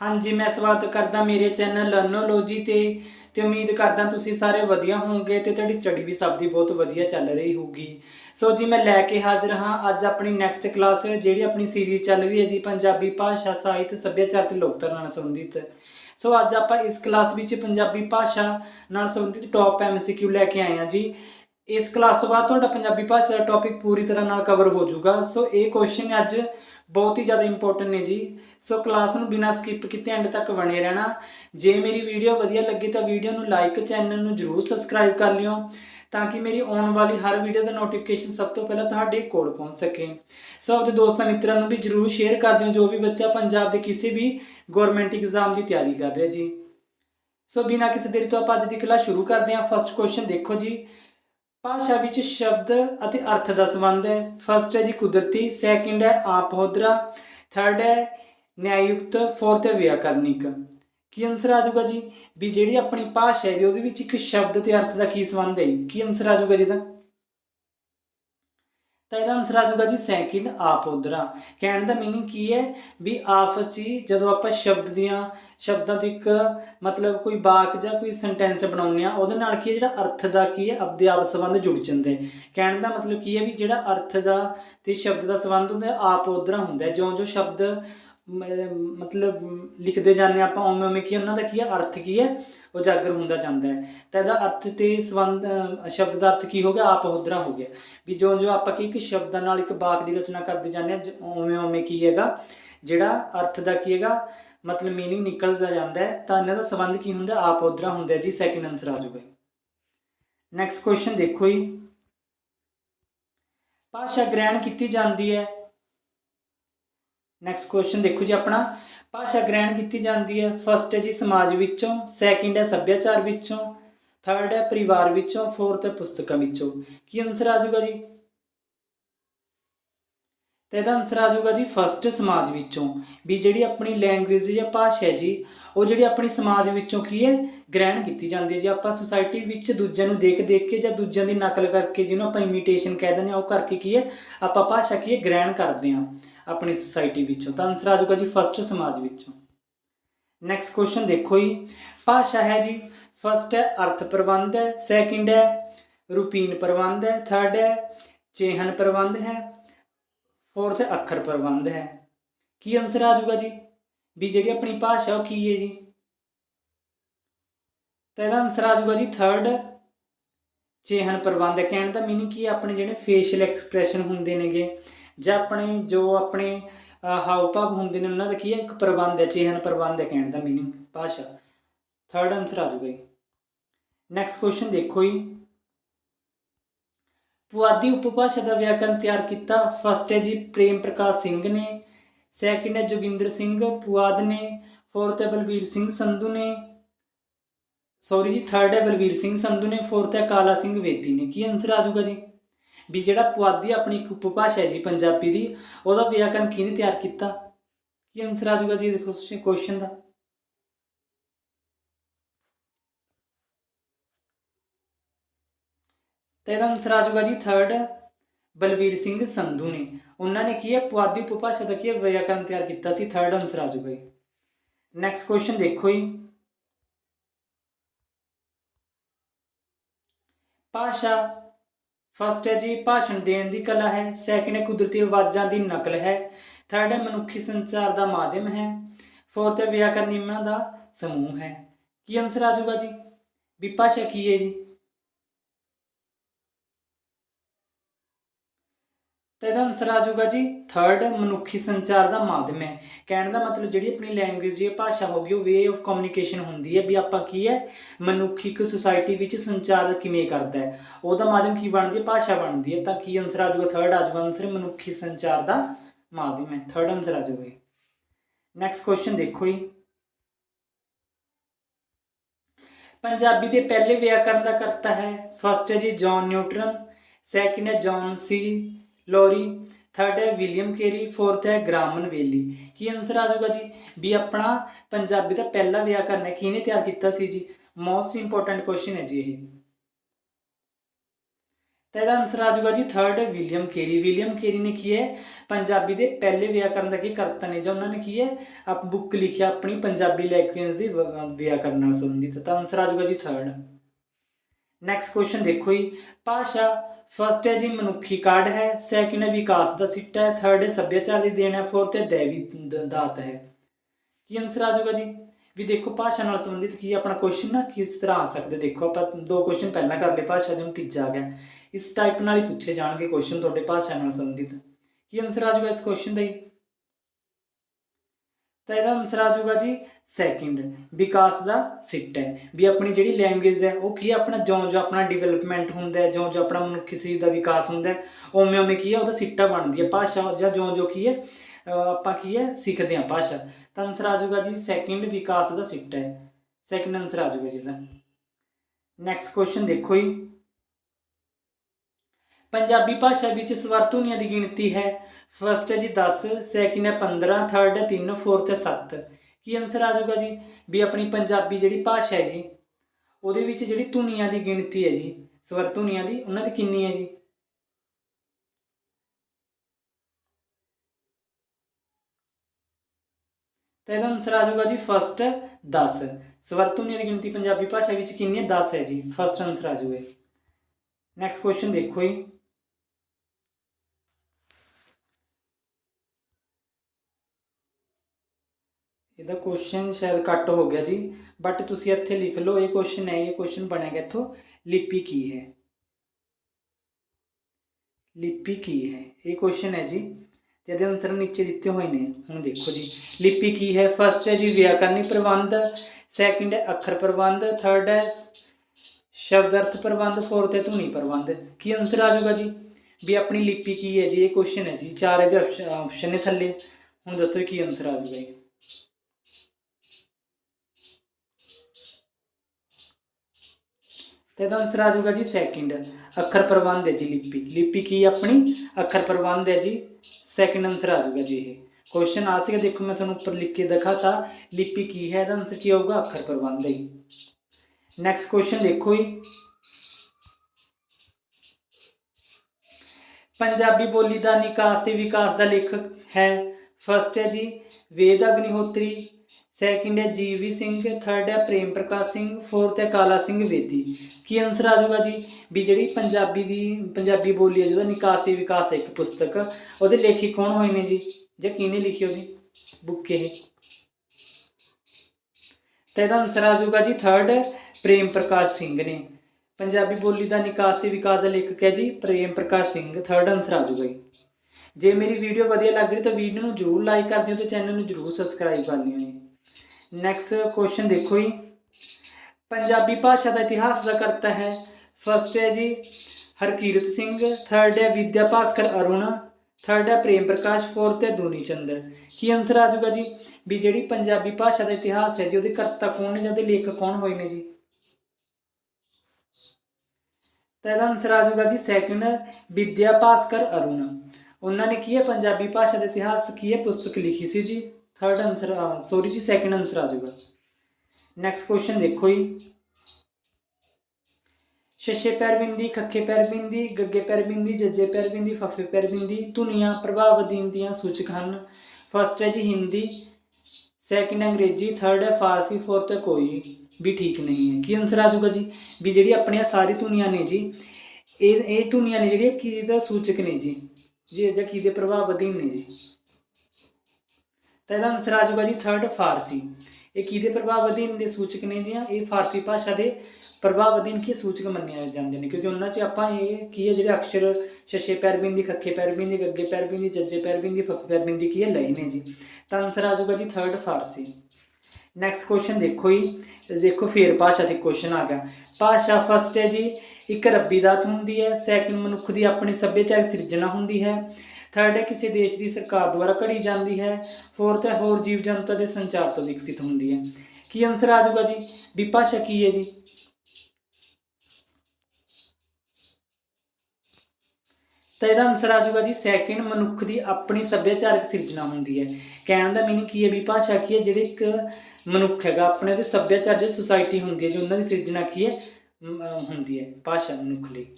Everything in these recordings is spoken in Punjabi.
ਹਾਂਜੀ, ਮੈਂ ਸਵਾਗਤ ਕਰਦਾ ਮੇਰੇ ਚੈਨਲ ਲਰਨੋਲੋਜੀ ਤੇ ਤੇ ਉਮੀਦ ਕਰਦਾ ਤੁਸੀਂ ਸਾਰੇ ਵਧੀਆ ਹੋਵੋਗੇ ਤੇ ਤੁਹਾਡੀ ਸਟੱਡੀ ਵੀ ਸਭ ਦੀ ਬਹੁਤ ਵਧੀਆ ਚੱਲ ਰਹੀ ਹੋਊਗੀ। ਸੋ ਜੀ, ਮੈਂ ਲੈ ਕੇ ਹਾਜ਼ਰ ਹਾਂ ਅੱਜ ਆਪਣੀ ਨੈਕਸਟ ਕਲਾਸ ਜਿਹੜੀ ਆਪਣੀ ਸੀਰੀਜ਼ ਚੱਲ ਰਹੀ ਹੈ ਜੀ, ਪੰਜਾਬੀ ਭਾਸ਼ਾ, ਸਾਹਿਤ, ਸੱਭਿਆਚਾਰ ਤੇ ਲੋਕਧਾਰਾ ਨਾਲ ਸੰਬੰਧਿਤ। ਸੋ ਅੱਜ ਆਪਾਂ ਇਸ ਕਲਾਸ ਵਿੱਚ ਪੰਜਾਬੀ ਭਾਸ਼ਾ ਨਾਲ ਸੰਬੰਧਿਤ ਟੌਪ ਐਮਸੀਕਿਊ ਲੈ ਕੇ ਆਏ ਹਾਂ ਜੀ। ਇਸ ਕਲਾਸ ਤੋਂ ਬਾਅਦ ਤੁਹਾਡਾ ਪੰਜਾਬੀ ਭਾਸ਼ਾ ਦਾ ਟੌਪਿਕ ਪੂਰੀ ਤਰ੍ਹਾਂ ਨਾਲ ਕਵਰ ਹੋ ਜਾਊਗਾ। ਸੋ ਇਹ ਕੁਐਸਚਨ ਅੱਜ ਬਹੁਤ ਹੀ ਜ਼ਿਆਦਾ ਇੰਪੋਰਟੈਂਟ ਨੇ ਜੀ। ਸੋ ਕਲਾਸ ਨੂੰ ਬਿਨਾਂ ਸਕਿਪ ਕੀਤੇ ਐਂਡ ਤੱਕ ਬਣੇ ਰਹਿਣਾ। ਜੇ ਮੇਰੀ ਵੀਡੀਓ ਵਧੀਆ ਲੱਗੀ ਤਾਂ ਵੀਡੀਓ ਨੂੰ ਲਾਈਕ ਚੈਨਲ ਨੂੰ ਜਰੂਰ ਸਬਸਕ੍ਰਾਈਬ ਕਰ ਲਿਓ ਤਾਂ ਕਿ ਮੇਰੀ ਆਉਣ ਵਾਲੀ ਹਰ ਵੀਡੀਓ ਦਾ ਨੋਟੀਫਿਕੇਸ਼ਨ ਸਭ ਤੋਂ ਪਹਿਲਾਂ ਤੁਹਾਡੇ ਕੋਲ ਪਹੁੰਚ ਸਕੇ। ਸੋ ਆਪਣੇ ਦੋਸਤਾਂ ਮਿੱਤਰਾਂ ਨੂੰ ਵੀ ਜਰੂਰ ਸ਼ੇਅਰ ਕਰ ਦਿਓ। ਜੋ ਵੀ ਬੱਚਾ ਪੰਜਾਬ ਦੇ ਕਿਸੇ ਵੀ ਗਵਰਨਮੈਂਟ ਐਗਜ਼ਾਮ ਦੀ ਤਿਆਰੀ ਕਰ ਰਿਹਾ ਜੀ। ਸੋ ਬਿਨਾਂ ਕਿਸੇ ਦੇਰੀ ਤੋਂ ਆਪਾਂ ਅੱਜ ਦੀ ਕਲਾਸ ਸ਼ੁਰੂ ਕਰਦੇ ਹਾਂ। ਫਸਟ ਕੁਐਸਚਨ ਦੇਖੋ ਜੀ। ਭਾਸ਼ਾ ਵਿੱਚ ਸ਼ਬਦ ਅਤੇ ਅਰਥ ਦਾ ਸੰਬੰਧ ਹੈ। ਫਸਟ ਹੈ ਜੀ ਕੁਦਰਤੀ ਸੈਕਿੰਡ ਹੈ ਆਪਹੁਦਰਾ ਥਰਡ ਹੈ ਨਿਆਯੁਕਤ ਫੋਰਥ ਹੈ ਵਿਆਕਰਨਿਕ। ਕੀ ਆਨਸਰ ਆ ਜਾਊਗਾ ਜੀ? ਵੀ ਜਿਹੜੀ ਆਪਣੀ ਭਾਸ਼ਾ ਹੈ ਜੀ, ਉਹਦੇ ਵਿੱਚ ਇੱਕ ਸ਼ਬਦ ਤੇ ਅਰਥ ਦਾ ਕੀ ਸੰਬੰਧ ਹੈ? ਜੀ? ਕੀ ਆਨਸਰ ਆ ਜਾਊਗਾ ਜੀ ਦਾ ਤਾਂ ਇਹਦਾ ਆਨਸਰ ਆ ਜਾਊਗਾ ਜੀ ਸੈਕਿੰਡ ਆਪਹੁਦਰਾ ਕਹਿਣ ਦਾ ਮੀਨਿੰਗ ਕੀ ਹੈ? ਵੀ ਆਪਸ 'ਚ ਹੀ ਜਦੋਂ ਆਪਾਂ ਸ਼ਬਦ ਦੀਆਂ, ਸ਼ਬਦਾਂ ਤੋਂ ਇੱਕ ਮਤਲਬ ਕੋਈ ਵਾਕ ਜਾਂ ਕੋਈ ਸੈਂਟੈਂਸ ਬਣਾਉਂਦੇ ਆ ਉਹਦੇ ਨਾਲ ਕੀ ਹੈ? ਜਿਹੜਾ ਅਰਥ ਦਾ ਕੀ ਹੈ? ਆਪਦੇ ਆਪ ਸੰਬੰਧ ਜੁੜ ਜਾਂਦੇ ਕਹਿਣ ਦਾ ਮਤਲਬ ਕੀ ਹੈ? ਵੀ ਜਿਹੜਾ ਅਰਥ ਦਾ ਤੇ ਸ਼ਬਦ ਦਾ ਸੰਬੰਧ ਹੁੰਦਾ ਆਪ ਉਧਰਾ ਹੁੰਦਾ ਹੈ। ਜਿਉਂ ਜੋ ਸ਼ਬਦ ਮਤਲਬ ਲਿਖਦੇ ਜਾਂਦੇ ਆਪਾਂ, ਉਵੇਂ ਉਵੇਂ ਕੀ ਉਹਨਾਂ ਦਾ ਕੀ ਹੈ? ਅਰਥ ਕੀ ਹੈ? ਉਜਾਗਰ ਹੁੰਦਾ ਜਾਂਦਾ ਹੈ। ਤਾਂ ਇਹਦਾ ਅਰਥ ਤੇ ਸੰਬੰਧ ਸ਼ਬਦ ਦਾ ਅਰਥ ਕੀ ਹੋ ਗਿਆ? ਆਪ ਉਧਰਾ ਹੋ ਗਿਆ। ਵੀ ਜਿਉਂ ਜੋ ਆਪਾਂ ਕੀ ਇੱਕ ਸ਼ਬਦਾਂ ਨਾਲ ਇੱਕ ਵਾਕ ਦੀ ਰਚਨਾ ਕਰਦੇ ਜਾਂਦੇ ਆ ਉਵੇਂ ਉਵੇਂ ਕੀ ਹੈਗਾ? ਜਿਹੜਾ ਅਰਥ ਦਾ ਕੀ ਹੈਗਾ? ਮਤਲਬ ਮੀਨਿੰਗ ਨਿਕਲਦਾ ਜਾਂਦਾ ਹੈ। ਤਾਂ ਇਹਨਾਂ ਦਾ ਸੰਬੰਧ ਕੀ ਹੁੰਦਾ? ਆਪ ਉਧਰਾ ਹੁੰਦਾ ਜੀ। ਸੈਕਿੰਡ ਆਨਸਰ ਆ ਜਾਊਗਾ ਨੈਕਸਟ ਕੁਐਸਚਨ ਦੇਖੋ ਜੀ। ਭਾਸ਼ਾ ਗ੍ਰਹਿਣ ਕੀਤੀ ਜਾਂਦੀ ਹੈ। ਨੈਕਸਟ ਕੁਐਸਚਨ ਦੇਖੋ ਜੀ ਆਪਣਾ। ਭਾਸ਼ਾ ਗ੍ਰਹਿਣ ਕੀਤੀ ਜਾਂਦੀ ਹੈ। ਫਸਟ ਹੈ ਜੀ ਸਮਾਜ ਵਿੱਚੋਂ ਸੈਕਿੰਡ ਹੈ ਸੱਭਿਆਚਾਰ ਵਿੱਚੋਂ ਥਰਡ ਹੈ ਪਰਿਵਾਰ ਵਿੱਚੋਂ ਫੋਰਥ ਹੈ ਪੁਸਤਕਾਂ ਵਿੱਚੋਂ। ਕੀ ਆਨਸਰ ਆ ਜਾਊਗਾ ਜੀ? ਤੇ ਇਹਦਾ ਆਨਸਰ ਆ ਜਾਊਗਾ ਜੀ ਫਸਟ ਸਮਾਜ ਵਿੱਚੋਂ। ਵੀ ਜਿਹੜੀ ਆਪਣੀ ਲੈਂਗੁਏਜ ਜਾਂ ਭਾਸ਼ਾ ਹੈ ਜੀ, ਉਹ ਜਿਹੜੀ ਆਪਣੀ ਸਮਾਜ ਵਿੱਚੋਂ ਕੀ ਹੈ? ਗ੍ਰਹਿਣ ਕੀਤੀ ਜਾਂਦੀ ਹੈ। ਜੇ ਆਪਾਂ ਸੁਸਾਇਟੀ ਵਿੱਚ ਦੂਜਿਆਂ ਨੂੰ ਦੇਖ ਦੇਖ ਕੇ ਜਾਂ ਦੂਜਿਆਂ ਦੀ ਨਕਲ ਕਰਕੇ ਜਿਹਨੂੰ ਆਪਾਂ ਇਮੀਟੇਸ਼ਨ ਕਹਿ ਦਿੰਦੇ ਆ ਉਹ ਕਰਕੇ ਕੀ ਹੈ? ਆਪਾਂ ਭਾਸ਼ਾ ਕੀ ਹੈ? ਗ੍ਰਹਿਣ ਕਰਦੇ ਹਾਂ ਆਪਣੀ ਸੁਸਾਇਟੀ ਵਿੱਚੋਂ। ਤਾਂ ਆਨਸਰ ਆ ਜਾਊਗਾ ਜੀ ਫਸਟ ਸਮਾਜ ਵਿੱਚੋਂ। ਨੈਕਸਟ ਕੁਐਸਚਨ ਦੇਖੋ ਜੀ। ਭਾਸ਼ਾ ਹੈ ਜੀ ਫਸਟ ਹੈ ਅਰਥ ਪ੍ਰਬੰਧ ਹੈ ਸੈਕਿੰਡ ਹੈ ਰੂਪੀਨ ਪ੍ਰਬੰਧ ਹੈ ਥਰਡ ਹੈ ਚੇਹਨ ਪ੍ਰਬੰਧ ਹੈ ਫੋਰਥ ਅੱਖਰ ਪ੍ਰਬੰਧ ਹੈ। ਕੀ ਆਨਸਰ ਆ ਜਾਊਗਾ ਜੀ? ਵੀ ਜਿਹੜੀ ਆਪਣੀ ਭਾਸ਼ਾ ਉਹ ਕੀ ਹੈ ਜੀ? ਤਾਂ ਇਹਦਾ ਆਨਸਰ ਆ ਜਾਊਗਾ ਜੀ ਥਰਡ ਚੇਹਨ ਪ੍ਰਬੰਧ ਹੈ ਕਹਿਣ ਦਾ ਮੀਨਿੰਗ ਕੀ ਹੈ ਆਪਣੇ ਜਿਹੜੇ ਫੇਸ਼ੀਅਲ ਐਕਸਪ੍ਰੈਸ਼ਨ ਹੁੰਦੇ ਨੇਗੇ ਜਾਂ ਆਪਣੇ ਜੋ ਆਪਣੇ ਹਾਵ ਭਾਵ ਹੁੰਦੇ ਨੇ ਉਹਨਾਂ ਦਾ ਕੀ ਹੈ ਇੱਕ ਪ੍ਰਬੰਧ ਹੈ ਚਿਹਨ ਪ੍ਰਬੰਧ ਹੈ ਕਹਿਣ ਦਾ ਮੀਨਿੰਗ ਭਾਸ਼ਾ ਥਰਡ ਆਨਸਰ ਆ ਜਾਊਗਾ ਜੀ। ਨੈਕਸਟ ਕੁਐਸਚਨ ਦੇਖੋ ਜੀ। ਪੁਆਧੀ ਉਪਭਾਸ਼ਾ ਦਾ ਵਿਆਕਰਨ ਤਿਆਰ ਕੀਤਾ। ਫਸਟ ਹੈ ਜੀ, ਪ੍ਰੇਮ ਪ੍ਰਕਾਸ਼ ਸਿੰਘ ਨੇ। ਸੈਕਿੰਡ ਹੈ ਜੋਗਿੰਦਰ ਸਿੰਘ, ਪੁਆਧ ਨੇ। ਫੋਰਥ ਹੈ ਬਲਬੀਰ ਸਿੰਘ ਸੰਧੂ ਨੇ। ਸੌਰੀ ਜੀ ਥਰਡ ਹੈ ਬਲਵੀਰ ਸਿੰਘ ਸੰਧੂ ਨੇ ਫੋਰਥ ਹੈ ਕਾਲਾ ਸਿੰਘ ਵੇਦੀ ਨੇ। ਕੀ ਆਨਸਰ ਆ ਜਾਊਗਾ ਜੀ? ਵੀ ਜਿਹੜਾ ਪੁਆਧੀ ਆਪਣੀ ਇੱਕ ਉਪਭਾਸ਼ਾ ਹੈ ਜੀ, ਪੰਜਾਬੀ ਦੀ, ਉਹਦਾ ਵਿਆਕਰਣ ਕਿਹਨੇ ਤਿਆਰ ਕੀਤਾ? ਕੀ ਆਨਸਰ ਆ ਜਾਊਗਾ ਜੀ ਦੇਖੋ ਕੁਐਸਚਨ ਦਾ? ਤਾਂ ਇਹਦਾ ਆਨਸਰ ਆ ਜਾਊਗਾ ਜੀ ਥਰਡ ਬਲਵੀਰ ਸਿੰਘ ਸੰਧੂ ਨੇ। ਉਹਨਾਂ ਨੇ ਕੀ ਹੈ, ਪੁਆਧੀ ਉਪਭਾਸ਼ਾ ਦਾ ਕੀ ਹੈ ਵਿਆਕਰਣ ਤਿਆਰ ਕੀਤਾ ਸੀ? ਥਰਡ ਆਨਸਰ ਆ ਜਾਊਗਾ ਜੀ। ਨੈਕਸਟ ਕੁਐਸਚਨ ਦੇਖੋ ਜੀ। ਭਾਸ਼ਾ। ਫਸਟ ਹੈ ਜੀ, ਭਾਸ਼ਣ ਦੇਣ ਦੀ ਕਲਾ ਹੈ। ਸੈਕਿੰਡ ਹੈ, ਕੁਦਰਤੀ ਆਵਾਜ਼ਾਂ ਦੀ ਨਕਲ ਹੈ। ਥਰਡ ਹੈ, ਮਨੁੱਖੀ ਸੰਚਾਰ ਦਾ ਮਾਧਿਅਮ ਹੈ। ਫੋਰਥ ਹੈ ਵਿਆਕਰਨ ਨਿਯਮਾਂ ਦਾ ਸਮੂਹ ਹੈ। ਕੀ ਆਨਸਰ ਆ ਜਾਊਗਾ ਜੀ? ਵੀ ਭਾਸ਼ਾ ਕੀ ਹੈ ਜੀ? ਤਾਂ ਇਹਦਾ ਆਨਸਰ ਆ ਜਾਊਗਾ ਜੀ ਥਰਡ ਮਨੁੱਖੀ ਸੰਚਾਰ ਦਾ ਮਾਧਿਅਮ ਹੈ। ਕਹਿਣ ਦਾ ਮਤਲਬ ਜਿਹੜੀ ਆਪਣੀ ਲੈਂਗੁਏਜ ਦੀ ਭਾਸ਼ਾ ਗਈ, ਉਹ ਵੇ ਆਫ ਕਮਿਊਨੀਕੇਸ਼ਨ ਹੁੰਦੀ ਹੈ ਵੀ ਆਪਾਂ ਕੀ ਹੈ, ਮਨੁੱਖੀ ਇੱਕ ਸੁਸਾਇਟੀ ਵਿੱਚ ਸੰਚਾਰ ਕਿਵੇਂ ਕਰਦਾ ਹੈ। ਉਹਦਾ ਮਾਧਿਅਮ ਕੀ ਬਣਦੀ ਹੈ? ਭਾਸ਼ਾ ਬਣਦੀ ਹੈ। ਤਾਂ ਕੀ ਆਨਸਰ ਆ ਜਾਊਗਾ? ਥਰਡ ਆ ਜਾਊਗਾ ਆਨਸਰ ਮਨੁੱਖੀ ਸੰਚਾਰ ਦਾ ਮਾਧਿਅਮ ਹੈ। ਥਰਡ ਆਨਸਰ ਆ ਜਾਊਗਾ ਨੈਕਸਟ ਕੁਐਸਚਨ ਦੇਖੋ ਜੀ। ਪੰਜਾਬੀ ਦੇ ਪਹਿਲੇ ਵਿਆਕਰਨ ਦਾ ਕਰਤਾ ਹੈ। ਫਸਟ ਹੈ ਜੀ ਜੌਨ ਨਿਊਟਨ ਸੈਕਿੰਡ ਹੈ ਜੌਨ ਸੀ ਲੋਰੀ ਥਰਡ ਹੈ ਵਿਲੀਅਮ ਕੇਰੀ ਫੋਰਥ ਹੈ ਗ੍ਰਾਮਨ ਵੇਲੀ ਕੀ ਆਨਸਰ ਆ ਜਾਊਗਾ ਜੀ? ਵੀ ਆਪਣਾ ਪੰਜਾਬੀ ਦਾ ਪਹਿਲਾ ਵਿਆਕਰਨ ਹੈ, ਕਿਹਨੇ ਤਿਆਰ ਕੀਤਾ ਸੀ ਜੀ? ਮੋਸਟ ਇੰਪੋਰਟੈਂਟ ਕੁਐਸਚਨ ਹੈ ਜੀ ਇਹ। ਤਾਂ ਇਹਦਾ ਆਨਸਰ ਆ ਜਾਊਗਾ ਜੀ ਥਰਡ ਹੈ ਵਿਲੀਅਮ ਕੇਰੀ ਵਿਲੀਅਮ ਕੇਰੀ ਨੇ ਕੀ ਹੈ? ਪੰਜਾਬੀ ਦੇ ਪਹਿਲੇ ਵਿਆਕਰਨ ਦਾ ਕੀ ਕਰਤਾ ਨੇ? ਜਾਂ ਉਹਨਾਂ ਨੇ ਕੀ ਹੈ? ਆਪ ਬੁੱਕ ਲਿਖਿਆ ਆਪਣੀ ਪੰਜਾਬੀ ਲੈਂਗੁਏਜ ਦੀ ਵਿਆਕਰਨ ਨਾਲ ਸੰਬੰਧਿਤ। ਤਾਂ ਆਨਸਰ ਆ ਜਾਊਗਾ ਜੀ ਥਰਡ ਨੈਕਸਟ ਕੁਐਸਚਨ ਦੇਖੋ ਜੀ। ਭਾਸ਼ਾ ਫਸਟ ਹੈ ਜੀ ਮਨੁੱਖੀ ਕਾਢ ਹੈ ਸੈਕਿੰਡ ਹੈ ਵਿਕਾਸ ਦਾ ਸਿੱਟਾ ਹੈ ਥਰਡ ਹੈ ਸੱਭਿਆਚਾਰ ਦੀ ਦੇਣ ਹੈ ਫੋਰਥ ਹੈ ਦੇਵੀ ਦ- ਦਾਤ ਹੈ। ਕੀ ਆਨਸਰ ਆ ਜਾਊਗਾ ਜੀ? ਵੀ ਦੇਖੋ ਭਾਸ਼ਾ ਨਾਲ ਸੰਬੰਧਿਤ ਕੀ ਆਪਣਾ ਕੁਐਸਚਨ ਨਾ ਕਿਸ ਤਰ੍ਹਾਂ ਆ ਸਕਦੇ? ਦੇਖੋ ਆਪਾਂ ਦੋ ਕੁਐਸਚਨ ਪਹਿਲਾਂ ਕਰ ਲਏ, ਭਾਸ਼ਾ ਦੇ ਹੁਣ ਤੀਜਾ ਆ ਗਿਆ। ਇਸ ਟਾਈਪ ਨਾਲ ਹੀ ਪੁੱਛੇ ਜਾਣਗੇ ਕੁਐਸਚਨ ਤੁਹਾਡੇ ਭਾਸ਼ਾ ਨਾਲ ਸੰਬੰਧਿਤ। ਕੀ ਆਨਸਰ ਆ ਜਾਊਗਾ ਇਸ ਕੁਐਸਚਨ ਦਾ ਜੀ? ਤਾਂ ਇਹਦਾ ਆਨਸਰ ਆ ਜਾਊਗਾ ਜੀ ਸੈਕਿੰਡ ਵਿਕਾਸ ਦਾ ਸਿੱਟਾ ਹੈ। ਵੀ ਆਪਣੀ ਜਿਹੜੀ ਲੈਂਗੁਏਜ ਹੈ, ਉਹ ਕੀ ਹੈ? ਆਪਣਾ ਜਿਉਂ ਜਿਉਂ ਆਪਣਾ ਡਿਵੈਲਪਮੈਂਟ ਹੁੰਦਾ ਹੈ, ਜਿਉਂ ਜਿਉਂ ਆਪਣਾ ਮਨੁੱਖੀ ਸਰੀਰ ਦਾ ਵਿਕਾਸ ਹੁੰਦਾ ਹੈ, ਉਵੇਂ ਉਵੇਂ ਕੀ ਹੈ? ਉਹਦਾ ਸਿੱਟਾ ਬਣਦੀ ਹੈ। ਭਾਸ਼ਾ ਜਾਂ ਜਿਉਂ ਜਿਉਂ ਕੀ ਹੈ? ਆਪਾਂ ਕੀ ਹੈ? ਸਿੱਖਦੇ ਹਾਂ ਭਾਸ਼ਾ। ਤਾਂ ਆਨਸਰ ਆ ਜਾਊਗਾ ਜੀ ਸੈਕਿੰਡ ਵਿਕਾਸ ਦਾ ਸਿੱਟਾ ਹੈ। ਸੈਕਿੰਡ ਆਨਸਰ ਆ ਜਾਊਗਾ ਜੀ ਦਾ ਨੈਕਸਟ ਕੁਐਸਚਨ ਦੇਖੋ ਜੀ। ਪੰਜਾਬੀ ਭਾਸ਼ਾ ਵਿੱਚ ਸਵਰ ਧੁਨੀਆਂ ਦੀ ਗਿਣਤੀ ਹੈ। ਫਸਟ ਹੈ ਜੀ 10 ਸੈਕਿੰਡ ਹੈ 15 ਥਰਡ ਹੈ 3 ਫੋਰਥ ਹੈ 7 ਕੀ ਆਨਸਰ ਆ ਜਾਊਗਾ ਜੀ? ਵੀ ਆਪਣੀ ਪੰਜਾਬੀ ਜਿਹੜੀ ਭਾਸ਼ਾ ਹੈ ਜੀ, ਉਹਦੇ ਵਿੱਚ ਜਿਹੜੀ ਧੁਨੀਆਂ ਦੀ ਗਿਣਤੀ ਹੈ ਜੀ, ਸਵਰ ਧੁਨੀਆਂ ਦੀ, ਉਹਨਾਂ ਦੀ ਕਿੰਨੀ ਹੈ ਜੀ? ਤਾਂ ਇਹਦਾ ਆਨਸਰ ਆ ਜਾਊਗਾ ਜੀ ਫਸਟ 10 ਸਵਰ ਧੁਨੀਆਂ ਦੀ ਗਿਣਤੀ ਪੰਜਾਬੀ ਭਾਸ਼ਾ ਵਿੱਚ ਕਿੰਨੀ ਹੈ? 10 ਹੈ ਜੀ। ਫਸਟ ਆਨਸਰ ਆ ਜਾਊਗਾ। ਨੈਕਸਟ ਕੁਐਸਚਨ ਦੇਖੋ ਜੀ। ਇਹਦਾ ਕੁਐਸਚਨ ਸ਼ਾਇਦ ਕੱਟ ਹੋ ਗਿਆ ਜੀ ਬਟ ਤੁਸੀਂ ਇੱਥੇ ਲਿਖ ਲਓ, ਇਹ ਕੁਐਸਚਨ ਹੈ, ਇਹ ਕੁਐਸਚਨ ਬਣੇਗਾ ਇੱਥੋਂ। ਲਿਪੀ ਕੀ ਹੈ? ਲਿਪੀ ਕੀ ਹੈ? ਇਹ ਕੁਐਸਚਨ ਹੈ ਜੀ, ਤੇ ਇਹਦੇ ਆਨਸਰ ਨੀਚੇ ਦਿੱਤੇ ਹੋਏ ਨੇ। ਹੁਣ ਦੇਖੋ ਜੀ, ਲਿਪੀ ਕੀ ਹੈ? ਫਸਟ ਹੈ ਜੀ ਵਿਆਕਰਨੀ ਪ੍ਰਬੰਧ ਸੈਕਿੰਡ ਹੈ ਅੱਖਰ ਪ੍ਰਬੰਧ ਥਰਡ ਹੈ ਸ਼ਬਦ ਅਰਥ ਪ੍ਰਬੰਧ ਫੋਰਥ ਹੈ ਧੁਨੀ ਪ੍ਰਬੰਧ। ਕੀ ਆਨਸਰ ਆ ਜਾਊਗਾ ਜੀ? ਵੀ ਆਪਣੀ ਲਿਪੀ ਕੀ ਹੈ ਜੀ? ਇਹ ਕੁਐਸਚਨ ਹੈ ਜੀ, ਚਾਰ ਇਹਦੇ ਆਪਸ਼ਨ ਨੇ ਥੱਲੇ। ਹੁਣ ਦੱਸੋ ਕੀ ਆਨਸਰ ਆ ਜਾਊਗਾ ਤੇ ਇਹਦਾ ਆਨਸਰ ਆ ਜਾਊਗਾ ਜੀ ਸੈਕਿੰਡ ਅੱਖਰ ਪ੍ਰਬੰਧ ਹੈ ਜੀ ਲਿਪੀ। ਲਿਪੀ ਕੀ ਹੈ ਆਪਣੀ? ਅੱਖਰ ਪ੍ਰਬੰਧ ਹੈ ਜੀ। ਸੈਕਿੰਡ ਆਨਸਰ ਆ ਜਾਊਗਾ ਜੀ ਇਹ। ਕੁਐਸਚਨ ਆ ਸੀਗਾ, ਦੇਖੋ ਮੈਂ ਤੁਹਾਨੂੰ ਉੱਪਰ ਲਿਖ ਕੇ ਦਿਖਾਤਾ। ਲਿਪੀ ਕੀ ਹੈ? ਇਹਦਾ ਆਨਸਰ ਕੀ ਹੋਊਗਾ ਅੱਖਰ ਪ੍ਰਬੰਧ ਹੈ ਜੀ। ਨੈਕਸਟ ਕੁਐਸਚਨ ਦੇਖੋ ਜੀ। ਪੰਜਾਬੀ ਬੋਲੀ ਦਾ ਨਿਕਾਸ ਤੇ ਵਿਕਾਸ ਦਾ ਲੇਖਕ ਹੈ। ਫਸਟ ਹੈ ਜੀ, ਵੇਦ ਅਗਨੀਹੋਤਰੀ। ਸੈਕਿੰਡ ਹੈ ਜੀਵੀ ਸਿੰਘ ਥਰਡ ਹੈ ਪ੍ਰੇਮ ਪ੍ਰਕਾਸ਼ ਸਿੰਘ ਫੋਰਥ ਹੈ ਕਾਲਾ ਸਿੰਘ ਵੇਦੀ। ਕੀ ਆਨਸਰ ਆ ਜਾਊਗਾ ਜੀ? ਵੀ ਜਿਹੜੀ ਪੰਜਾਬੀ ਦੀ, ਪੰਜਾਬੀ ਬੋਲੀ ਹੈ, ਜਿਹਦਾ ਨਿਕਾਸੀ ਵਿਕਾਸ ਹੈ, ਇੱਕ ਪੁਸਤਕ, ਉਹਦੇ ਲੇਖਕ ਕੌਣ ਹੋਏ ਨੇ ਜੀ? ਜਾਂ ਕਿਹਨੇ ਲਿਖੀ ਉਹਦੀ? ਬੁੱਕ ਇਹ। ਤਾਂ ਇਹਦਾ ਆਨਸਰ ਆ ਜਾਊਗਾ ਜੀ ਥਰਡ ਪ੍ਰੇਮ ਪ੍ਰਕਾਸ਼ ਸਿੰਘ ਨੇ। ਪੰਜਾਬੀ ਬੋਲੀ ਦਾ ਨਿਕਾਸੀ ਵਿਕਾਸ ਦਾ ਲੇਖਕ ਹੈ ਜੀ ਪ੍ਰੇਮ ਪ੍ਰਕਾਸ਼ ਸਿੰਘ। ਥਰਡ ਆਨਸਰ ਆ ਜਾਊਗਾ ਜੀ। ਜੇ ਮੇਰੀ ਵੀਡੀਓ ਵਧੀਆ ਲੱਗ ਰਹੀ ਤਾਂ ਵੀਡੀਓ ਨੂੰ ਜਰੂਰ ਲਾਈਕ ਕਰ ਦਿਓ ਤੇ ਚੈਨਲ ਨੂੰ ਜਰੂਰ ਸਬਸਕ੍ਰਾਈਬ ਕਰ ਲਿਓ ਜੀ। ਨੈਕਸਟ ਕੁਐਸਚਨ ਦੇਖੋ ਜੀ। ਪੰਜਾਬੀ ਭਾਸ਼ਾ ਦਾ ਇਤਿਹਾਸ ਦਾ ਕਰਤਾ ਹੈ। ਫਸਟ ਹੈ ਜੀ ਹਰਕੀਰਤ ਸਿੰਘ ਥਰਡ ਹੈ ਵਿਦਿਆ ਭਾਸਕਰ ਅਰੁਣ ਥਰਡ ਹੈ ਪ੍ਰੇਮ ਪ੍ਰਕਾਸ਼ ਫੋਰਥ ਹੈ ਦੂਨੀ ਚੰਦਰ। ਕੀ ਆਨਸਰ ਆ ਜਾਊਗਾ ਜੀ? ਵੀ ਜਿਹੜੀ ਪੰਜਾਬੀ ਭਾਸ਼ਾ ਦਾ ਇਤਿਹਾਸ ਹੈ ਜੀ, ਉਹਦੇ ਕਰਤਾ ਕੌਣ ਨੇ ਜਾਂ ਉਹਦੇ ਲੇਖਕ ਕੌਣ ਹੋਏ ਨੇ ਜੀ? ਤਾਂ ਇਹਦਾ ਆਨਸਰ ਆ ਜਾਊਗਾ ਜੀ ਸੈਕਿੰਡ ਵਿਦਿਆ ਭਾਸਕਰ ਅਰੁਣ। ਉਹਨਾਂ ਨੇ ਕੀ ਹੈ, ਪੰਜਾਬੀ ਭਾਸ਼ਾ ਦੇ ਇਤਿਹਾਸ ਕੀ ਹੈ, ਪੁਸਤਕ ਲਿਖੀ ਸੀ ਜੀ? ਥਰਡ ਆਨਸਰ ਸੋਰੀ ਜੀ ਸੈਕਿੰਡ ਆਨਸਰ ਆ ਜਾਊਗਾ। ਨੈਕਸਟ ਕੁਐਸਚਨ ਦੇਖੋ ਜੀ। ਸ਼ਸ਼ੇ ਪੈਰ ਬਿੰਦੀ, ਖੱਖੇ ਪੈਰ ਬਿੰਦੀ, ਗੱਗੇ ਪੈਰ ਬਿੰਦੀ, ਜੱਜੇ ਪੈਰ ਬਿੰਦੀ, ਫੱਫੇ ਪੈਰ ਬਿੰਦੀ, ਧੁਨੀਆਂ, ਪ੍ਰਭਾਵ ਅਧੀਨ ਦੀਆਂ ਸੂਚਕ ਹਨ। ਫਸਟ ਹੈ ਜੀ ਹਿੰਦੀ ਸੈਕਿੰਡ ਅੰਗਰੇਜ਼ੀ ਥਰਡ ਹੈ ਫਾਰਸੀ ਫੋਰਥ ਹੈ ਕੋਈ ਵੀ ਠੀਕ ਨਹੀਂ ਹੈ। ਕੀ ਆਨਸਰ ਆ ਜਾਊਗਾ ਜੀ? ਵੀ ਜਿਹੜੀ ਆਪਣੀਆਂ ਸਾਰੀ ਧੁਨੀਆਂ ਨੇ ਜੀ, ਇਹ ਇਹ ਧੁਨੀਆਂ ਨੇ ਜਿਹੜੀਆਂ ਕੀ ਦਾ ਸੂਚਕ ਨੇ ਜੀ? ਜੀ ਕੀ ਦੇ ਪ੍ਰਭਾਵ ਅਧੀਨ ਨੇ ਜੀ। ਤਾਂ ਇਹਦਾ ਆਨਸਰ ਆ ਜਾਊਗਾ ਜੀ ਥਰਡ ਫਾਰਸੀ। ਇਹ ਕੀ ਦੇ ਪ੍ਰਭਾਵ ਅਧੀਨ ਦੇ ਸੂਚਕ ਨੇ ਜੀ? ਇਹ ਫਾਰਸੀ ਭਾਸ਼ਾ ਦੇ ਪ੍ਰਭਾਵ ਅਧੀਨ ਕੀ ਸੂਚਕ ਮੰਨੇ ਜਾਂਦੇ ਨੇ? ਕਿਉਂਕਿ ਉਹਨਾਂ 'ਚ ਆਪਾਂ ਇਹ ਕੀ ਹੈ, ਜਿਹੜੇ ਅਕਸ਼ਰ ਛੱਛੇ ਪੈਰ ਬਿੰਦੀ ਖੱਖੇ ਪੈਰ ਬਿੰਦੀ ਗੱਗੇ ਪੈਰ ਜੱਜੇ ਪੈਰ ਬਿੰਦੀ ਪੈਰਬਿੰਦੀ ਕੀ ਹੈ, ਲਏ ਨੇ ਜੀ। ਤਾਂ ਆਨਸਰ ਆ ਜਾਊਗਾ ਜੀ ਥਰਡ ਫਾਰਸੀ। ਨੈਕਸਟ ਕੁਐਸਚਨ ਦੇਖੋ ਜੀ। ਦੇਖੋ ਫੇਰ ਭਾਸ਼ਾ ਤੇ ਕੁਐਸਚਨ ਆ ਗਿਆ। ਭਾਸ਼ਾ ਫਸਟ ਹੈ ਜੀ। ਇੱਕ ਰੱਬੀ ਦਾਤ ਹੁੰਦੀ ਹੈ, ਸੈਕਿੰਡ ਮਨੁੱਖ ਦੀ ਆਪਣੀ ਸੱਭਿਆਚਾਰਕ ਸਿਰਜਣਾ ਹੁੰਦੀ ਹੈ ਥਰਡ ਹੈ ਕਿਸੇ ਦੇਸ਼ ਦੀ ਸਰਕਾਰ ਦੁਆਰਾ ਘੜੀ ਜਾਂਦੀ ਹੈ ਫੋਰਥ ਹੈ ਹੋਰ ਜੀਵ ਜੰਤੂ ਦੇ ਸੰਚਾਰ ਤੋਂ ਵਿਕਸਿਤ ਹੁੰਦੀ ਹੈ। ਕੀ ਆਨਸਰ ਆ ਜਾਊਗਾ ਜੀ? ਵੀ ਕੀ ਹੈ ਜੀ? ਤਾਂ ਇਹਦਾ ਆਨਸਰ ਆ ਜਾਊਗਾ ਜੀ, ਸੈਕਿੰਡ ਮਨੁੱਖ ਦੀ ਆਪਣੀ ਸੱਭਿਆਚਾਰਕ ਸਿਰਜਣਾ ਹੁੰਦੀ ਹੈ। ਕਹਿਣ ਦਾ ਮੀਨਿੰਗ ਕੀ ਹੈ? ਵੀ ਭਾਸ਼ਾ ਕੀ ਹੈ? ਜਿਹੜੇ ਇੱਕ ਮਨੁੱਖ ਹੈਗਾ, ਆਪਣੇ ਉਹਦੇ ਸੱਭਿਆਚਾਰ ਦੀ ਸੁਸਾਇਟੀ ਹੁੰਦੀ ਹੈ, ਜੋ ਉਹਨਾਂ ਦੀ ਸਿਰਜਣਾ ਕੀ ਹੈ ਹੁੰਦੀ ਹੈ, ਭਾਸ਼ਾ ਮਨੁੱਖ ਲਈ।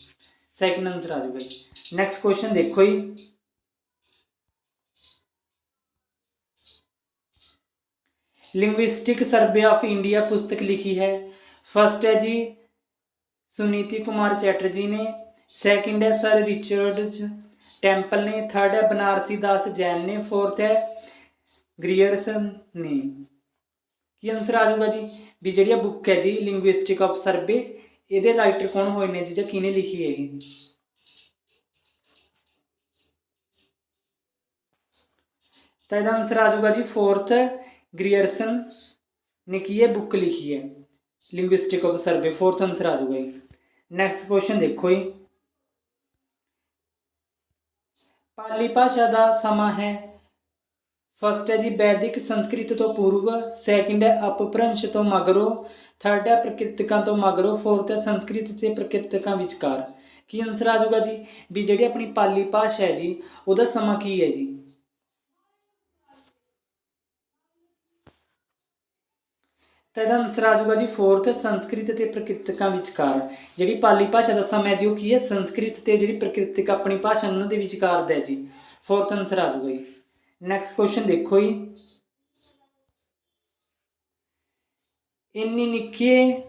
ਸੈਕਿੰਡ ਆਨਸਰ ਆ ਜਾਊਗਾ ਜੀ। ਨੈਕਸਟ ਕੁਐਸਚਨ ਦੇਖੋ ਜੀ। ਲਿੰਗੁਇਸਟਿਕ ਸਰਵੇ ਆਫ ਇੰਡੀਆ ਪੁਸਤਕ ਲਿਖੀ ਹੈ। ਫਰਸਟ ਹੈ ਜੀ ਸੁਨੀਤੀ ਕੁਮਾਰ ਚੈਟਰਜੀ ਨੇ। ਸੈਕਿੰਡ ਹੈ ਸਰ ਰਿਚਰਡ ਟੈਂਪਲ ਨੇ। ਥਰਡ ਹੈ ਬਨਾਰਸੀ ਦਾਸ ਜੈਨ ਨੇ। ਫੋਰਥ ਹੈ ਗ੍ਰੀਅਰਸਨ ਨੇ। ਕੀ ਆਨਸਰ ਆ ਜਾਊਗਾ ਜੀ? ਵੀ ਜਿਹੜੀ ਬੁੱਕ ਹੈ ਜੀ ਲਿੰਗੁਇਸਟਿਕ ਆਫ ਸਰਵੇ ਇਹਦੇ ਰਾਈਟਰ ਕੌਣ ਹੋਏ ਨੇ ਜੀ ਜਾਂ ਕਿਹਨੇ ਲਿਖੀ ਹੈ ਇਹ? ਤਾਂ ਇਹਦਾ ਆਨਸਰ ਆ ਜਾਊਗਾ ਜੀ ਫੋਰਥ ਗ੍ਰੀਅਰਸਨ ਨੇ ਕੀ ਹੈ ਬੁੱਕ ਲਿਖੀ ਹੈ? Linguistic of survey fourth answer ਆ ਜਾਊਗਾ ਜੀ। ਨੈਕਸਟ ਕੁਐਸਚਨ ਦੇਖੋ ਜੀ। ਪਾਲੀ ਭਾਸ਼ਾ ਦਾ ਸਮਾਂ ਹੈ। ਫਸਟ ਹੈ ਜੀ ਵੈਦਿਕ ਸੰਸਕ੍ਰਿਤ ਤੋਂ ਪੂਰਵ ਸੈਕਿੰਡ ਹੈ ਅਪਭ੍ਰੰਸ਼ ਤੋਂ ਮਗਰੋਂ ਥਰਡ ਹੈ ਪ੍ਰਕਿਰਤਿਕਾਂ ਤੋਂ ਮਗਰੋਂ ਫੋਰਥ ਹੈ ਸੰਸਕ੍ਰਿਤ ਤੇ ਪ੍ਰਕਿਰਤਿਕਾਂ ਵਿਚਕਾਰ। ਕੀ ਆਨਸਰ ਆ ਜਾਊਗਾ ਜੀ? ਵੀ ਜਿਹੜੀ ਆਪਣੀ ਪਾਲੀ ਭਾਸ਼ਾ ਹੈ ਜੀ, ਉਹਦਾ ਸਮਾਂ ਕੀ ਹੈ ਜੀ? ਤਾਂ ਇਹਦਾ ਆਨਸਰ ਆ ਜਾਊਗਾ ਜੀ ਫੋਰਥ ਸੰਸਕ੍ਰਿਤ ਤੇ ਪ੍ਰਕਿਰਤਿਕਾਂ ਵਿਚਕਾਰ। ਜਿਹੜੀ ਪਾਲੀ ਭਾਸ਼ਾ ਦਾ ਸਮਾਂ ਹੈ ਜੀ, ਉਹ ਕੀ ਹੈ? ਸੰਸਕ੍ਰਿਤ ਤੇ ਜਿਹੜੀ ਪ੍ਰਕਿਰਤਿਕ ਆਪਣੀ ਭਾਸ਼ਾ ਉਹਨਾਂ ਦੇ ਵਿਚਕਾਰ ਦਾ ਹੈ ਜੀ। ਫੋਰਥ ਆਨਸਰ ਆ ਜਾਊਗਾ ਜੀ। ਨੈਕਸਟ ਕੁਐਸਚਨ ਦੇਖੋ ਜੀ। ਇੰਨੀ ਨਿੱਕੇ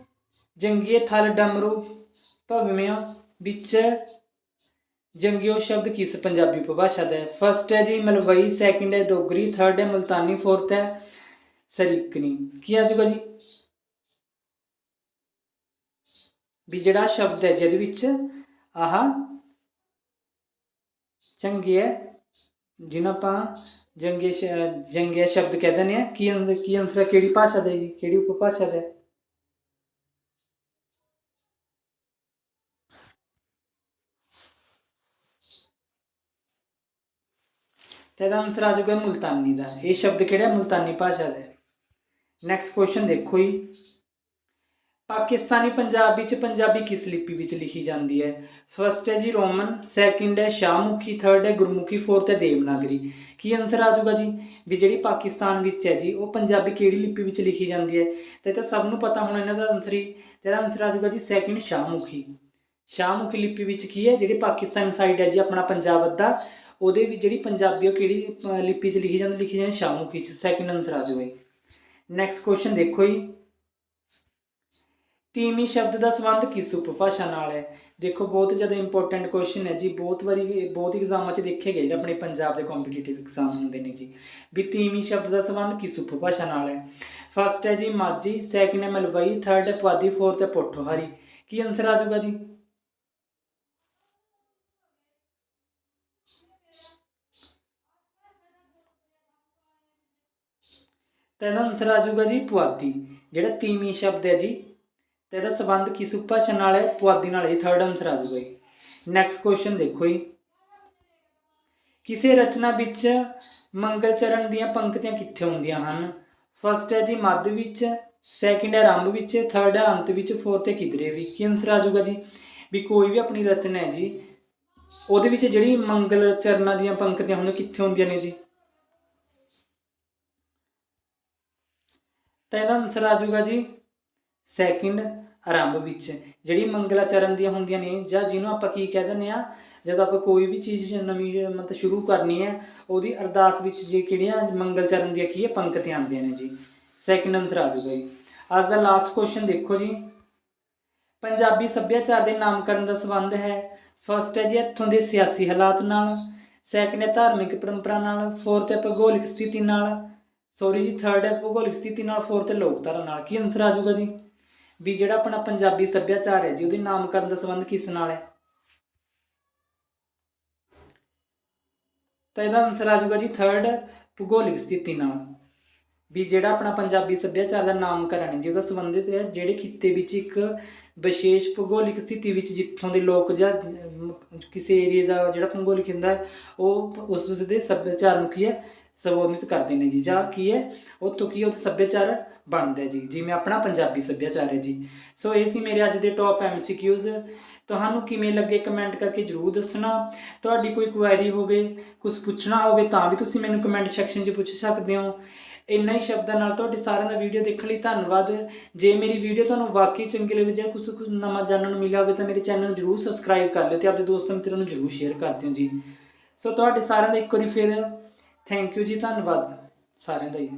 ਜੰਗੀਏ ਥਲ ਡਮਰੂ ਭਵਮਿਆਂ ਵਿੱਚ। ਜੰਗਿਓ ਸ਼ਬਦ ਕਿਸ ਪੰਜਾਬੀ ਉਪਭਾਸ਼ਾ ਦਾ। ਹੈ ਫਰਸਟ ਹੈ ਜੀ ਮਲਵਈ ਸੈਕਿੰਡ ਹੈ ਡੋਗਰੀ ਥਰਡ ਹੈ ਮੁਲਤਾਨੀ ਫੋਰਥ ਹੈ ਸਰੀਕਨੀ ਕੀ ਆ ਜਾਊਗਾ ਜੀ? ਵੀ ਜਿਹੜਾ ਸ਼ਬਦ ਹੈ ਜਿਹਦੇ ਵਿੱਚ ਆਹ ਚੰਗੇ ਹੈ, ਜਿਹਨਾਂ ਆਪਾਂ ਜੰਗੇ ਸ਼- ਸ਼ਬਦ ਕਹਿ ਦਿੰਦੇ ਆ। ਕੀ ਆਨਸਰ ਕੀ ਆਨਸਰ ਹੈ ਕਿਹੜੀ ਭਾਸ਼ਾ ਦਾ ਜੀ? ਕਿਹੜੀ ਉਪਭਾਸ਼ਾ ਦਾ? ਤੇ ਇਹਦਾ ਆਨਸਰ ਆ ਜਾਊਗਾ ਮੁਲਤਾਨੀ ਦਾ। ਇਹ ਸ਼ਬਦ ਕਿਹੜਾ? ਮੁਲਤਾਨੀ ਭਾਸ਼ਾ ਦਾ। ਨੈਕਸਟ ਕੁਐਸਚਨ ਦੇਖੋ ਜੀ। ਪਾਕਿਸਤਾਨੀ ਪੰਜਾਬ ਵਿੱਚ ਪੰਜਾਬੀ ਕਿਸ ਲਿਪੀ ਵਿੱਚ ਲਿਖੀ ਜਾਂਦੀ ਹੈ? ਫਰਸਟ ਹੈ ਜੀ ਰੋਮਨ ਸੈਕਿੰਡ ਹੈ ਸ਼ਾਹਮੁਖੀ ਥਰਡ ਹੈ ਗੁਰਮੁਖੀ ਫੋਰਥ ਹੈ ਦੇਵਨਾਗਰੀ। ਕੀ ਆਨਸਰ ਆ ਜਾਊਗਾ ਜੀ? ਵੀ ਜਿਹੜੀ ਪਾਕਿਸਤਾਨ ਵਿੱਚ ਹੈ ਜੀ, ਉਹ ਪੰਜਾਬੀ ਕਿਹੜੀ ਲਿਪੀ ਵਿੱਚ ਲਿਖੀ ਜਾਂਦੀ ਹੈ? ਤੇ ਇਹ ਤਾਂ ਸਭ ਨੂੰ ਪਤਾ ਹੋਣਾ ਇਹਨਾਂ ਦਾ ਆਨਸਰ ਹੀ। ਤੇ ਇਹਦਾ ਆਨਸਰ ਆ ਜਾਊਗਾ ਜੀ ਸੈਕਿੰਡ ਸ਼ਾਹਮੁਖੀ। ਸ਼ਾਹਮੁਖੀ ਲਿਪੀ ਵਿੱਚ ਕੀ ਹੈ? ਜਿਹੜੀ ਪਾਕਿਸਤਾਨ ਸਾਈਡ ਹੈ ਜੀ, ਆਪਣਾ ਪੰਜਾਬ ਅੱਧਾ, ਉਹਦੇ ਵਿੱਚ ਜਿਹੜੀ ਪੰਜਾਬੀ ਉਹ ਕਿਹੜੀ ਲਿਪੀ 'ਚ ਲਿਖੀ ਜਾਂਦੀ? ਲਿਖੀ ਜਾਂਦੀ ਸ਼ਾਹਮੁਖੀ 'ਚ ਸੈਕਿੰਡ ਆਨਸਰ ਆ ਜਾਊਗਾ ਨੈਕਸਟ ਕੁਐਸਚਨ ਦੇਖੋ ਜੀ। ਤੀਵੀਂ ਸ਼ਬਦ ਦਾ ਸੰਬੰਧ ਕਿਸ ਉਪਭਾਸ਼ਾ ਨਾਲ ਹੈ? ਦੇਖੋ, ਬਹੁਤ ਜ਼ਿਆਦਾ ਇੰਪੋਰਟੈਂਟ ਕੁਐਸਚਨ ਹੈ ਜੀ। ਬਹੁਤ ਵਾਰੀ ਬਹੁਤ ਐਗਜ਼ਾਮਾਂ 'ਚ ਦੇਖੇ ਗਏ ਜਿਹੜੇ ਆਪਣੇ ਪੰਜਾਬ ਦੇ ਕੰਪੀਟੀਟਿਵ ਐਗਜ਼ਾਮ ਹੁੰਦੇ ਨੇ ਜੀ। ਵੀ ਤੀਵੀਂ ਸ਼ਬਦ ਦਾ ਸੰਬੰਧ ਕਿਸ ਉਪਭਾਸ਼ਾ ਨਾਲ ਹੈ? ਫਸਟ ਹੈ ਜੀ ਮਾਝੀ ਸੈਕਿੰਡ ਹੈ ਮਲਵਈ ਥਰਡ ਹੈ ਪੁਆਧੀ ਫੋਰਥ ਹੈ ਪੋਠੋਹਾਰੀ। ਕੀ ਆਨਸਰ ਆ ਜਾਊਗਾ ਜੀ? ਤਾਂ ਇਹਦਾ ਆਨਸਰ ਆ ਜਾਊਗਾ ਜੀ ਪੁਆਧੀ। ਜਿਹੜਾ ਤੀਵੀਂ ਸ਼ਬਦ ਹੈ ਜੀ ਤੇ ਇਹਦਾ ਸੰਬੰਧ ਕਿਸ ਉਪਭਾਸ਼ਾ ਨਾਲ ਹੈ, ਪੁਆਧੀ ਨਾਲ ਹੀ ਥਰਡ ਆਨਸਰ ਆ ਜਾਊਗਾ ਜੀ। ਨੈਕਸਟ ਕੁਐਸਚਨ ਦੇਖੋ ਜੀ। ਕਿਸੇ ਰਚਨਾ ਵਿੱਚ ਮੰਗਲ ਚਰਨ ਦੀਆਂ ਪੰਕਤੀਆਂ ਕਿੱਥੇ ਹੁੰਦੀਆਂ ਹਨ? ਫਸਟ ਹੈ ਜੀ ਮੱਧ ਵਿੱਚ ਸੈਕਿੰਡ ਹੈ ਆਰੰਭ ਵਿੱਚ ਥਰਡ ਹੈ ਅੰਤ ਵਿੱਚ ਫੋਰਥ ਹੈ ਕਿਧਰੇ ਵੀ। ਕੀ ਆਨਸਰ ਆ ਜਾਊਗਾ ਜੀ? ਵੀ ਕੋਈ ਵੀ ਆਪਣੀ ਰਚਨਾ ਹੈ ਜੀ, ਉਹਦੇ ਵਿੱਚ ਜਿਹੜੀ ਮੰਗਲ ਚਰਨਾਂ ਦੀਆਂ ਪੰਕਤੀਆਂ ਹੁੰਦੀਆਂ, ਕਿੱਥੇ ਹੁੰਦੀਆਂ ਨੇ ਜੀ? ਤਾਂ ਇਹਦਾ ਆਨਸਰ ਆ ਜਾਊਗਾ ਜੀ ਸੈਕਿੰਡ ਆਰੰਭ ਵਿੱਚ, ਜਿਹੜੀ ਮੰਗਲਾਚਰਨ ਦੀਆਂ ਹੁੰਦੀਆਂ ਨੇ, ਜਾਂ ਜਿਹਨੂੰ ਆਪਾਂ ਕੀ ਕਹਿ ਦਿੰਦੇ ਆ ਜਦੋਂ ਆਪਾਂ ਕੋਈ ਵੀ ਚੀਜ਼ ਨਵੀਂ ਮਤਲਬ ਸ਼ੁਰੂ ਕਰਨੀ ਹੈ, ਉਹਦੀ ਅਰਦਾਸ ਵਿੱਚ ਜੇ ਕਿਹੜੀਆਂ ਮੰਗਲਚਰਨ ਦੀਆਂ ਕੀ ਹੈ, ਪੰਕਤੀਆਂ ਆਉਂਦੀਆਂ ਨੇ ਜੀ। ਸੈਕਿੰਡ ਆਨਸਰ ਆ ਜਾਊਗਾ ਜੀ। ਅੱਜ ਦਾ ਲਾਸਟ ਕੁਐਸਚਨ ਦੇਖੋ ਜੀ। ਪੰਜਾਬੀ ਸੱਭਿਆਚਾਰ ਦੇ ਨਾਮਕਰਨ ਦਾ ਸੰਬੰਧ ਹੈ। ਫਸਟ ਹੈ ਜੀ ਇੱਥੋਂ ਦੇ ਸਿਆਸੀ ਹਾਲਾਤ ਨਾਲ। ਸੈਕਿੰਡ ਹੈ ਧਾਰਮਿਕ ਪਰੰਪਰਾ ਨਾਲ। ਫੋਰਥ ਹੈ ਭੂਗੋਲਿਕ ਸਥਿਤੀ ਨਾਲ। ਸੌਰੀ ਜੀ ਥਰਡ ਹੈ ਭੂਗੋਲਿਕ ਸਥਿਤੀ ਨਾਲ। ਫੋਰਥ ਹੈ ਲੋਕਧਾਰਾ ਨਾਲ। ਕੀ ਆਨਸਰ ਆ ਜਾਊਗਾ ਜੀ? ਵੀ ਜਿਹੜਾ ਆਪਣਾ ਪੰਜਾਬੀ ਸੱਭਿਆਚਾਰ ਹੈ ਜੀ, ਉਹਦੇ ਨਾਮਕਰਨ ਦਾ ਸੰਬੰਧ ਕਿਸ ਨਾਲ ਹੈ? ਤਾਂ ਇਹਦਾ ਆਨਸਰ ਆ ਜਾਊਗਾ ਜੀ ਥਰਡ ਭੂਗੋਲਿਕ ਸਥਿਤੀ ਨਾਲ। ਵੀ ਜਿਹੜਾ ਆਪਣਾ ਪੰਜਾਬੀ ਸੱਭਿਆਚਾਰ ਦਾ ਨਾਮਕਰਨ ਹੈ ਜੀ, ਉਹਦਾ ਸੰਬੰਧਿਤ ਹੈ ਜਿਹੜੇ ਖਿੱਤੇ ਵਿੱਚ ਇੱਕ ਵਿਸ਼ੇਸ਼ ਭੂਗੋਲਿਕ ਸਥਿਤੀ ਵਿੱਚ ਜਿੱਥੋਂ ਦੇ ਲੋਕ ਜਾਂ ਕਿਸੇ ਏਰੀਆ ਦਾ ਜਿਹੜਾ ਭੂਗੋਲਿਕ ਹੁੰਦਾ ਉਹ ਉਸ ਉਸ ਦੇ ਸੱਭਿਆਚਾਰ ਨੂੰ ਕੀ ਹੈ, ਸੰਬੋਧਿਤ ਕਰਦੇ ਨੇ ਜੀ। ਜਾਂ ਕੀ ਹੈ? ਉੱਥੋਂ ਕੀ ਉਹ ਸੱਭਿਆਚਾਰ ਬਣਦਾ ਜੀ, ਜਿਵੇਂ ਆਪਣਾ ਪੰਜਾਬੀ ਸੱਭਿਆਚਾਰ ਹੈ ਜੀ। ਸੋ ਇਹ ਸੀ ਮੇਰੇ ਅੱਜ ਦੇ ਟੌਪ ਐਮਸੀਕਿਊਜ਼ ਤੁਹਾਨੂੰ ਕਿਵੇਂ ਲੱਗੇ ਕਮੈਂਟ ਕਰਕੇ ਜਰੂਰ ਦੱਸਣਾ। ਤੁਹਾਡੀ ਕੋਈ ਕੁਐਰੀ ਹੋਵੇ ਕੁਝ ਪੁੱਛਣਾ ਹੋਵੇ ਤਾਂ ਵੀ ਤੁਸੀਂ ਮੈਨੂੰ ਕਮੈਂਟ ਸੈਕਸ਼ਨ 'ਚ ਪੁੱਛ ਸਕਦੇ ਹੋ। ਇੰਨਾ ਹੀ ਸ਼ਬਦਾਂ ਨਾਲ ਤੁਹਾਡੇ ਸਾਰਿਆਂ ਦਾ ਵੀਡੀਓ ਦੇਖਣ ਲਈ ਧੰਨਵਾਦ। ਜੇ ਮੇਰੀ ਵੀਡੀਓ ਤੁਹਾਨੂੰ ਵਾਕਈ ਚੰਗੀ ਲੱਗੀ ਜਾਂ ਕੁਝ ਕੁਝ ਨਵਾਂ ਜਾਣਨ ਨੂੰ ਮਿਲਿਆ ਹੋਵੇ ਤਾਂ ਮੇਰੇ ਚੈਨਲ ਨੂੰ ਜਰੂਰ ਸਬਸਕ੍ਰਾਈਬ ਕਰ ਲਿਓ ਤੇ ਆਪਣੇ ਦੋਸਤਾਂ ਮਿੱਤਰਾਂ ਨੂੰ ਜਰੂਰ ਸ਼ੇਅਰ ਕਰ ਦਿਓ ਜੀ। ਸੋ ਤੁਹਾਡੇ ਸਾਰਿਆਂ ਦਾ ਇੱਕ ਵਾਰੀ ਫਿਰ ਥੈਂਕ ਯੂ ਜੀ, ਧੰਨਵਾਦ ਸਾਰਿਆਂ ਦਾ ਜੀ